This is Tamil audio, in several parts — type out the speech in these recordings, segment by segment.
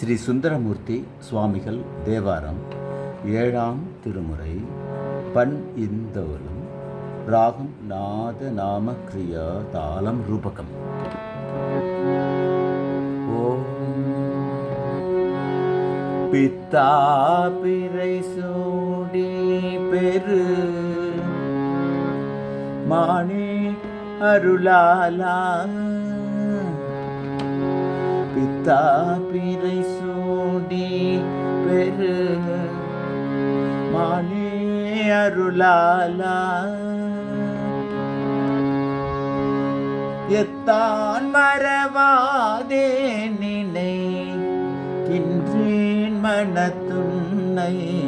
ஸ்ரீ சுந்தரமூர்த்தி சுவாமிகள் தேவாரம் ஏழாம் திருமுறை. பண் இந்தவரும் ராகம் நாத நாம கிரியா தாளம் ரூபகம். ஓம். பித்தாபிரை சூடி பெரு. மானே அருளாலா. பித்தாபிரை சூடி பெரு. மானே அருளாலா. எத்தான் மறவாதே நினை. கின்றேன் மனத்துன்னை.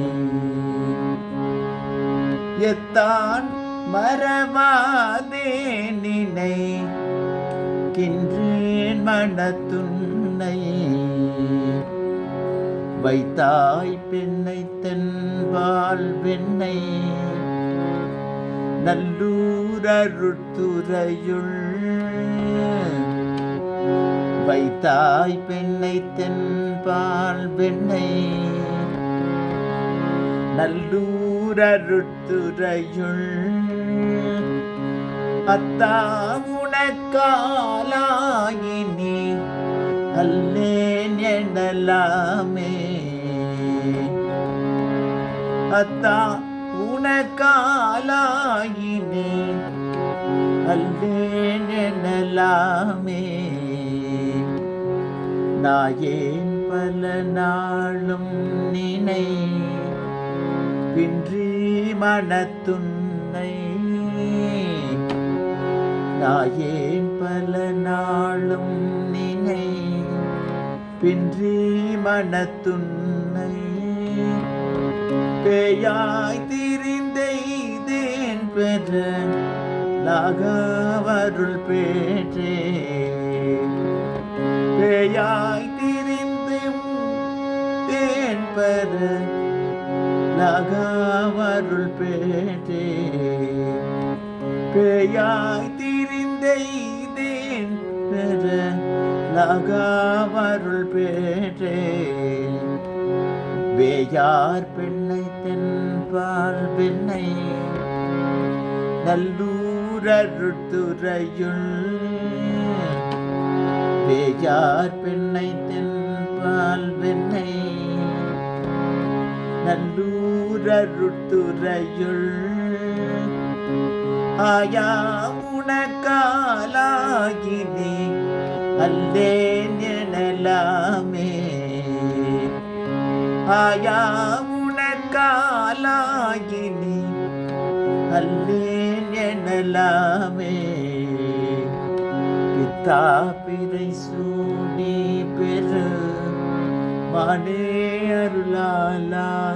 எத்தான் மறவாதே நினை. கின்றேன் மனத்துன்னை வைத்தாய் பெண்ணை தென்பால் வெண்ணை. நல்லூரருத்துறையுள் வைத்தாய் பெண்ணை தென்பால் வெண்ணை. நல்லூரருத்துறையுள் அத்தா உனக்காலாயினி. அல்லேன் எனலாமே அத்தா உனக்காலாயினே அல்லேன் எனலாமே நாயேன் பல நாளும் நினை பின்றி மனத்துன்னை நாயேன் பல நாளும் பின்றி மனத்துன்னை பேயாய் திரிந்தெய்தேன் பெற லாகவருள் பேற்றே. பேயாய் திரிந்தும் தேன் பெற லாகவருள் பேற்றே. பேயாய் திரிந்தெய்தேன் பெற லாகவருள் பேற்றே வேயார் பெண்ணை தென்பால் வெண்ணை. நல்லூரருத்துறையுள் வேயார் பெண்ணை தென்பால் வெண்ணை. நல்லூரருத்துறையுள் ஆயா உனக்காலாகினே. அல்லேன் எனலாமே. ஆயா உனக்காலாகினி அல்லேன் எனலாமே. பித்தா பிறை சூடி பெரு. மனே அருளாலா.